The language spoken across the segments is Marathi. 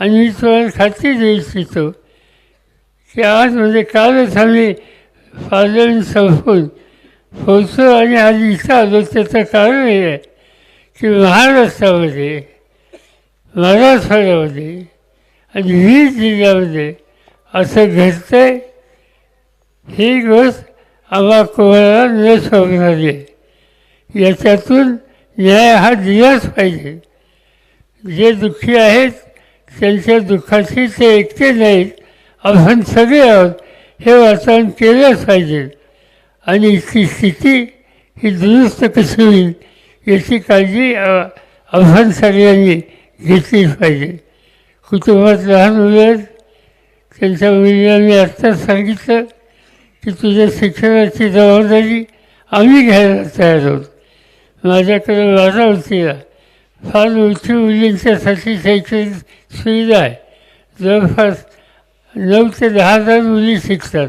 आणि मी तुम्हाला खात्री देऊ इच्छितो की आज म्हणजे कालच आम्ही पार्लमेंट संपून. पोहोचतो आणि आज इथं आलो त्याचं कारण हे आहे की महाराष्ट्रामध्ये मराठवाड्यामध्ये आणि वीर जिल्ह्यामध्ये असं घडतं आहे ही गोष्ट आम्हा कोणाला न शोभणारी आहे याच्यातून न्याय हा दिलाच पाहिजे. जे दुःखी आहेत त्यांच्या दुःखाशी ते एकटे नाहीत. आपण सगळे आहोत हे वातावरण केलंच पाहिजे. आणि इथली स्थिती ही दुरुस्त कशी होईल याची काळजी आव्हान सगळ्यांनी घेतलीच पाहिजे. कुटुंबात लहान मुलं आहेत त्यांच्या मुलींनी आत्ताच सांगितलं की तुझ्या शिक्षणाची जबाबदारी आम्ही घ्यायला तयार आहोत. माझ्याकडे माझा होतीला फार मोठी मुलींच्यासाठी शैक्षणिक सुविधा आहे. जवळपास नऊ ते दहा हजार मुली शिकतात.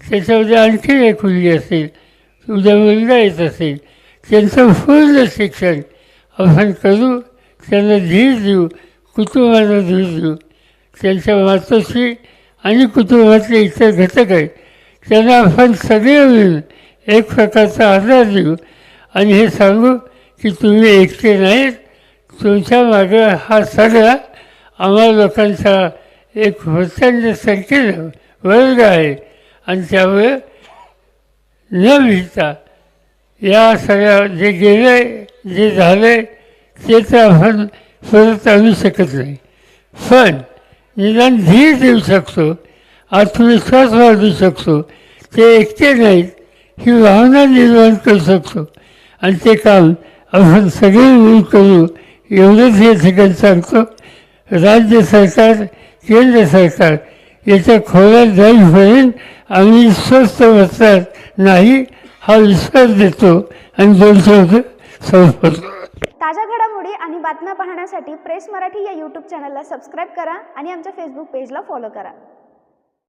त्याच्यामध्ये आणखी एक मुलगी असेल उद्या मुलगा येत असेल. त्यांचं पूर्ण शिक्षण आपण करू त्यांना धीर देऊ कुटुंबाला धीर देऊ. त्यांच्या मातोश्री आणि कुटुंबातले इतर घटक आहेत. त्यांना आपण सगळे मिळून एक प्रकारचा आधार देऊ. आणि हे सांगू की तुम्ही एकटे नाहीत तुमच्या मागं हा सगळा आम्हा लोकांचा एक प्रचंड संख्येनं वर्ग आहे. आणि त्यामुळे न भिता या सगळ्या जे गेलं जे झालं ते तर आपण परत आणू शकत नाही. पण निदान धीर देऊ शकतो आत्मविश्वास वाढवू शकतो ते एकटे नाहीत ही भावना निर्माण करू शकतो. आणि ते काम आपण सगळे मिळून करू एवढंच हे ठिकाण सांगतो. राज्य सरकार केंद्र सरकार याच्या खोल्यात जाईपर्यंत आम्ही स्वस्त बसणार नाही हा विश्वास देतो आणि दोन शब्द संपवतो ताज्या घडामोडी आणि बातम्या पाहण्यासाठी प्रेस मराठी या यूट्यूब चॅनलला सबस्क्राईब करा आणि आमच्या फेसबुक पेजला फॉलो करा.